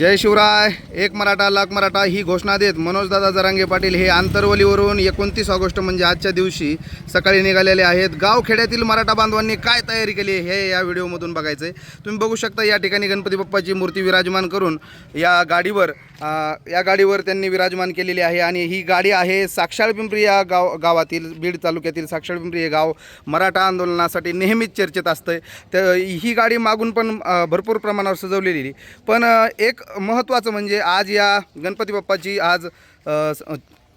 जय शिवराय. एक मराठा लाख मराठा ही घोषणा देत मनोजदादा जरांगे पाटील हे आंतरवलीवरून एकोणतीस ऑगस्ट म्हणजे आजच्या दिवशी सकाळी निघालेले आहेत. गावखेड्यातील मराठा बांधवांनी काय तयारी केली हे या व्हिडिओमधून बघायचं आहे तुम्ही बघू शकता या ठिकाणी गणपती बाप्पाची मूर्ती विराजमान करून या गाडीवर या गाडीवर त्यांनी विराजमान केलेली आहे आणि ही गाडी आहे साक्षाळ पिंपरी या गाव गावातील बीड तालुक्यातील साक्षाळ पिंपरी हे गाव मराठा आंदोलनासाठी नेहमीच चर्चेत असतं तर ही गाडी मागून पण भरपूर प्रमाणावर सजवलेली. पण एक महत्त्वाचं म्हणजे आज या गणपती बाप्पाची आज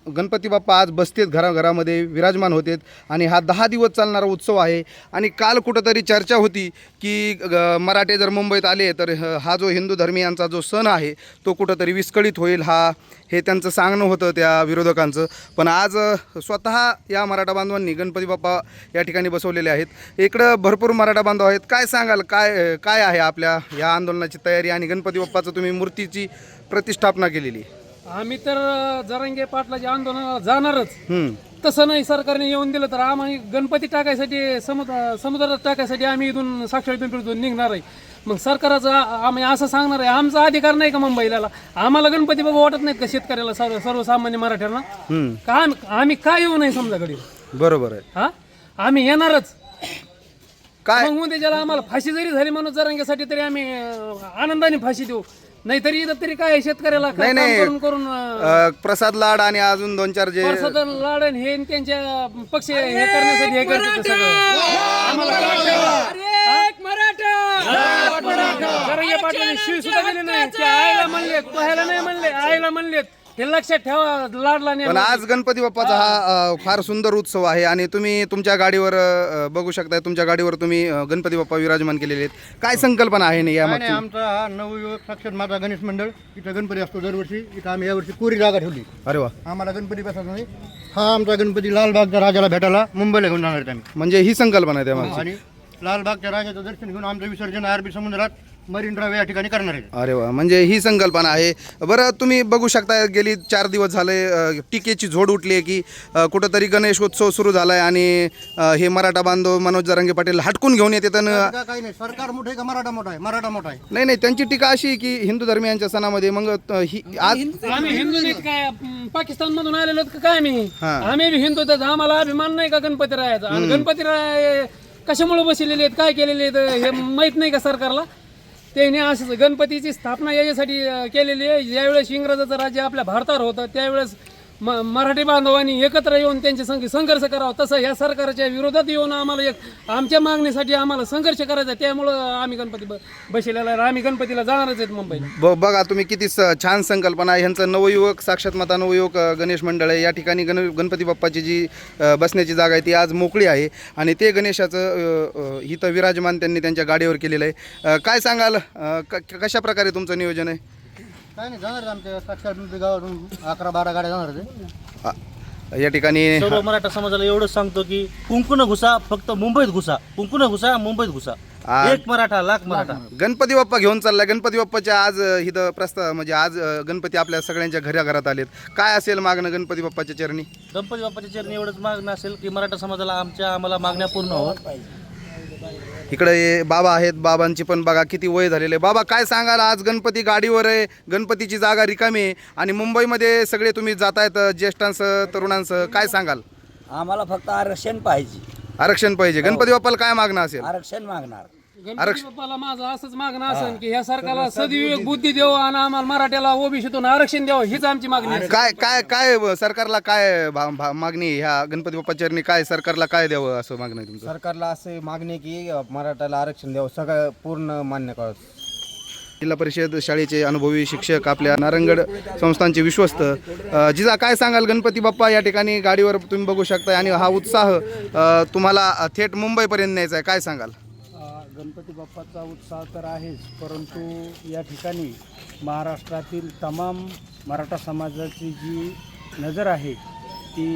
गणपती बाप्पा आज बसतेत घराघरामध्ये विराजमान होतेत आणि हा दहा दिवस चालणारा उत्सव आहे. आणि काल कुठंतरी चर्चा होती की ग- मराठे जर मुंबईत आले तर हा जो हिंदू धर्मियांचा जो सण आहे तो कुठंतरी विस्कळीत होईल हा हे त्यांचं सांगणं होतं त्या विरोधकांचं. पण आज स्वतः या मराठा बांधवांनी गणपती बाप्पा या ठिकाणी बसवलेले आहेत. इकडं भरपूर मराठा बांधव आहेत. काय सांगाल? काय काय आहे आपल्या या आंदोलनाची तयारी आणि गणपती बाप्पाचं तुम्ही मूर्तीची प्रतिष्ठापना केलेली? आम्ही तर जरांगे पाटलाच्या आंदोलनाला जाणारच. तसं नाही सरकारने येऊन दिलं तर आम्ही गणपती टाकायसाठी समुद्र समुद्रात टाकायसाठी आम्ही इथून साक्षर पिंपरीतून निघणार आहे. मग सरकारचं आम्ही असं सांगणार आहे आमचा अधिकार नाही का मुंबईला आम्हाला गणपती बाबा वाटत नाहीत का शेतकऱ्याला सर्व सर्वसामान्य मराठ्यांना. का आम्ही काय येऊ नाही समजा घडी बरोबर आहे. हा? आम्ही येणारच. काय? मग उद्याच्याला आम्हाला फाशी जरी झाली म्हणून जरांग्यासाठी तरी आम्ही आनंदाने फाशी देऊ. नाहीतरी इथं तरी काय शेतकऱ्याला? काय नाही, नाही. करून करून अं, अ, प्रसाद लाड आणि अजून दोन चार जे परसादन लाडन हे आणि त्यांच्या पक्ष हे करण्यासाठी हे करतात ते सगळं. आम्हाला जरंगे पाटलांनी शिव सुद्धा दिली नाही. ते आईला म्हणले पोहायला नाही म्हणले आईला म्हणलेत. हे लक्षात ठेवा लाडला नाही पण आज गणपती बाप्पाचा हा अ, फार सुंदर उत्सव आहे आणि तुम्ही तुमच्या गाडीवर अ, बघू शकताय तुमच्या गाडीवर तुम्ही अ, गणपती बाप्पा विराजमान केलेले आहेत. काय संकल्पना आहे नाही यामागची नाही आमचा हा नवयुवक साक्षात माझा गणेश मंडळ इथं गणपती असतो दरवर्षी इथं आम्ही यावर्षी कोरी जागा ठेवली. अरे वा. आम्हाला गणपती बसायचा नाही. हा आमचा गणपती लालबागच्या राजाला भेटायला मुंबईला घेऊन जाणार आहेत आम्ही. म्हणजे ही संकल्पना आहे आणि लालबागच्या राजाचं दर्शन घेऊन आमचं विसर्जन अरबी समुद्रात मरीन ड्राईव्ह या ठिकाणी करणार आहे. अरे वा म्हणजे ही संकल्पना आहे. बरं तुम्ही बघू शकता गेली चार दिवस झाले अ, टीकेची झोड उठली आहे की अ, कुठंतरी गणेशोत्सव सुरू झाला आहे आणि अ, हे मराठा बांधव मनोज जरांगे पाटील हटकून घेऊन येते तर का- काही नाही सरकार मोठं आहे का मराठा मोठा आहे? मराठा मोठा आहे. नाही नाही त्यांची टीका अशी आहे की हिंदू धर्मियांच्या सणामध्ये मग ही आज आम्ही हिंदू नाहीत काय पाकिस्तान मधून आलेलो आहेत का काय आम्ही? हा. आम्ही बी हिंदू तर आम्हाला अभिमान नाही का गणपती रायाचा आणि गणपती राय कशामुळे बसलेले आहेत? काय केलेले आहेत? हे माहीत नाही का सरकारला? त्यांनी असं गणपतीची स्थापना याच्यासाठी केलेली आहे. ज्यावेळेस इंग्रजाचं राज्य आपल्या भारतावर होतं त्यावेळेस म मराठी बांधवांनी एकत्र येऊन त्यांच्या संघ संघर्ष करावा. तसं या सरकारच्या विरोधात येऊन आम्हाला एक आमच्या मागणीसाठी आम्हाला संघर्ष करायचा. आहे. त्यामुळं आम्ही गणपती ब- बसलेला आहे. आम्ही गणपतीला जाणारच आहेत मुंबईला. ब बघा तुम्ही किती स- छान संकल्पना आहे. ह्यांचं नवयुवक साक्षात माता नवयुवक अ, गणेश मंडळ आहे. या ठिकाणी गण गणपती बाप्पाची जी अ, बसण्याची जागा आहे ती आज मोकळी आहे. आणि ते गणेशाचं अ, अ, इथं विराजमान त्यांनी त्यांच्या गाडीवर केलेलं आहे. अ, काय सांगाल? अ, क कशा प्रकारे तुमचं नियोजन आहे? काय नाही जाणार आमच्या साक्षात गावातून अकरा बारा गाड्या जाणार या ठिकाणी सर्व मराठा समाजाला एवढंच सांगतो की कुंकुन घुसा फक्त मुंबईत घुसा कुंकुन घुसा मुंबईत घुसा. आ- एक मराठा लाख मराठा. गणपती बाप्पा घेऊन चाललाय. गणपती बाप्पाच्या आज अ, इथं प्रस्ताव म्हणजे आज अ, गणपती आपल्या सगळ्यांच्या घरा घरात आलेत. काय असेल मागणं गणपती बाप्पाच्या चरणी? गणपती बाप्पाच्या चरणी एवढंच मागणं असेल की मराठा समाजाला आमच्या आम्हाला मागण्या पूर्ण व्हावं इकडे बाबा आहेत बाबांची पण बघा किती वय झालेले बाबा काय सांगाल? आज गणपती गाडीवर आहे गणपतीची जागा रिकामी आहे आणि मुंबईमध्ये सगळे तुम्ही जातायत ज्येष्ठांसह तरुणांसह काय सांगाल? आम्हाला फक्त आरक्षण पाहिजे. आरक्षण पाहिजे. गणपती बाप्पाला काय मागणं असेल? आरक्षण मागणार. गणपती बाप्पाला माझं असंच मागणं असेल की ह्या सरकारला सदविवेक बुद्धी द्यावं आणि आम्हाला मराठ्याला ओबीसीतून आरक्षण द्यावं हीच आमची मागणी आहे. काय काय काय सरकारला काय भा- भा- मागणी आहे? ह्या गणपती चरणी काय सरकारला काय द्यावं असं मागणं आहे तुमचं? सरकारला असे मागणी की मराठाला आरक्षण द्यावं सगळं पूर्ण मान्य करावं जिल्हा परिषद शाळेचे अनुभवी शिक्षक आपल्या नारंगड संस्थांचे विश्वस्त अ, जिजा काय सांगाल गणपती बाप्पा या ठिकाणी गाडीवर तुम्ही बघू शकता आणि हा उत्साह अ, तुम्हाला थेट मुंबईपर्यंत न्यायचा आहे काय सांगाल? गणपती बाप्पाचा उत्साह तर आहेच परंतु या ठिकाणी महाराष्ट्रातील तमाम मराठा समाजाची जी नजर आहे ती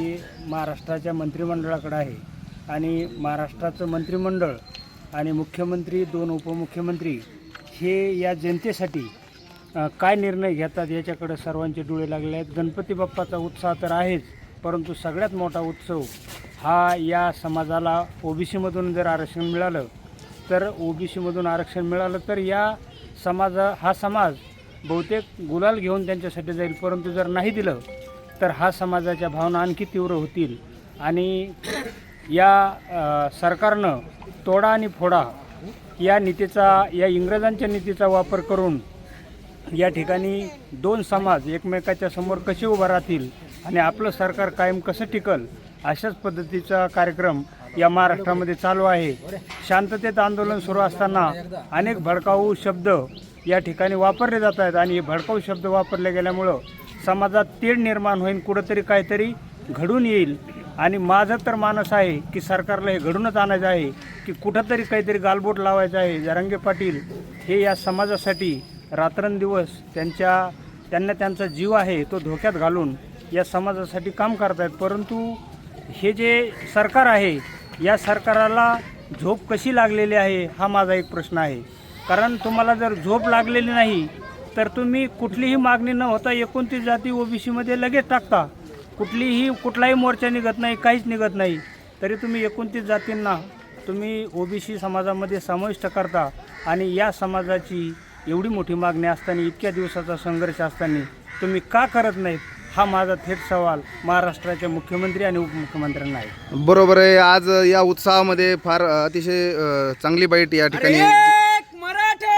महाराष्ट्राच्या मंत्रिमंडळाकडे आहे. आणि महाराष्ट्राचं मंत्रिमंडळ आणि मुख्यमंत्री दोन उपमुख्यमंत्री हे या जनतेसाठी काय निर्णय घेतात याच्याकडे सर्वांचे डोळे लागले आहेत. गणपती बाप्पाचा उत्साह तर आहेच परंतु सगळ्यात मोठा उत्सव हा या समाजाला ओबीसीमधून जर आरक्षण मिळालं तर ओबीसीमधून आरक्षण मिळालं तर या समाजा हा समाज बहुतेक गुलाल घेऊन त्यांच्यासाठी जाईल. परंतु जर नाही दिलं तर हा समाजाच्या भावना आणखी तीव्र होतील. आणि या सरकारनं तोडा आणि फोडा या नीतीचा या इंग्रजांच्या नीतीचा वापर करून या ठिकाणी दोन समाज एकमेकाच्या समोर कसे उभं राहतील आणि आपलं सरकार कायम कसं टिकल अशाच पद्धतीचा कार्यक्रम या महाराष्ट्रामध्ये चालू आहे. शांततेत आंदोलन सुरू असताना अनेक भडकाऊ शब्द या ठिकाणी वापरले जात आहेत आणि हे भडकाऊ शब्द वापरले गेल्यामुळं समाजात तेढ निर्माण होईल कुठंतरी काहीतरी घडून येईल. आणि माझं तर मानस आहे की सरकारला हे घडूनच आणायचं आहे की कुठंतरी काहीतरी गालबोट लावायचं आहे. जरांगे पाटील हे या समाजासाठी रात्रंदिवस त्यांच्या त्यांना त्यांचा जीव आहे तो धोक्यात घालून या समाजासाठी काम करत आहेत परंतु हे जे सरकार आहे या सरकाराला झोप कशी लागलेली आहे हा माझा एक प्रश्न आहे. कारण तुम्हाला जर झोप लागलेली नाही तर तुम्ही कुठलीही मागणी न होता एकोणतीस जाती ओबीसीमध्ये लगेच टाकता. कुठलीही कुठलाही मोर्चा निघत नाही काहीच निघत नाही. तरी तुम्ही एकोणतीस जातींना तुम्ही ओबीसी समाजामध्ये समाविष्ट करता आणि या समाजाची एवढी मोठी मागणी असताना इतक्या दिवसाचा संघर्ष असताना तुम्ही का करत नाहीत? हा माझा थेट सवाल महाराष्ट्राचे मुख्यमंत्री आणि उपमुख्यमंत्र्यांना आहे. बरोबर आहे. आज या उत्साहामध्ये फार अतिशय अ, चांगली बाईट या ठिकाणी एक मराठा!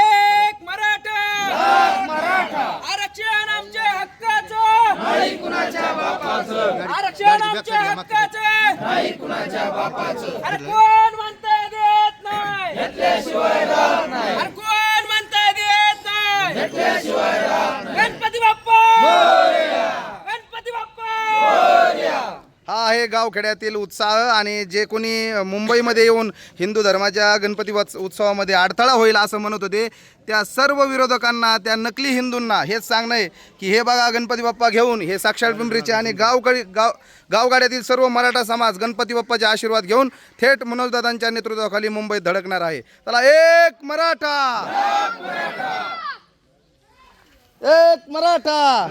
एक मराठा! आरक्षण आमच्या हक्काचं! आरक्षण आमच्या हक्काचं! अरे कोण म्हणताय देत नाही? अरे कोण म्हणताय देत नाही गणपती बाप्पा गणपती बाप्पा हा आहे गावखेड्यातील उत्साह आणि जे कोणी मुंबईमध्ये येऊन हिंदू धर्माच्या गणपती वत्स- उत्सवामध्ये अडथळा होईल असं म्हणत होते त्या सर्व विरोधकांना त्या नकली हिंदूंना हेच सांगणं आहे की हे बघा गणपती बाप्पा घेऊन हे साक्षात पिंपरीचे आणि गावकडे गाव गावगाड्यातील सर्व मराठा समाज गणपती बाप्पाचे आशीर्वाद घेऊन थेट मनोजदादांच्या नेतृत्वाखाली मुंबईत धडकणार आहे. चला एक मराठा! एक मराठा!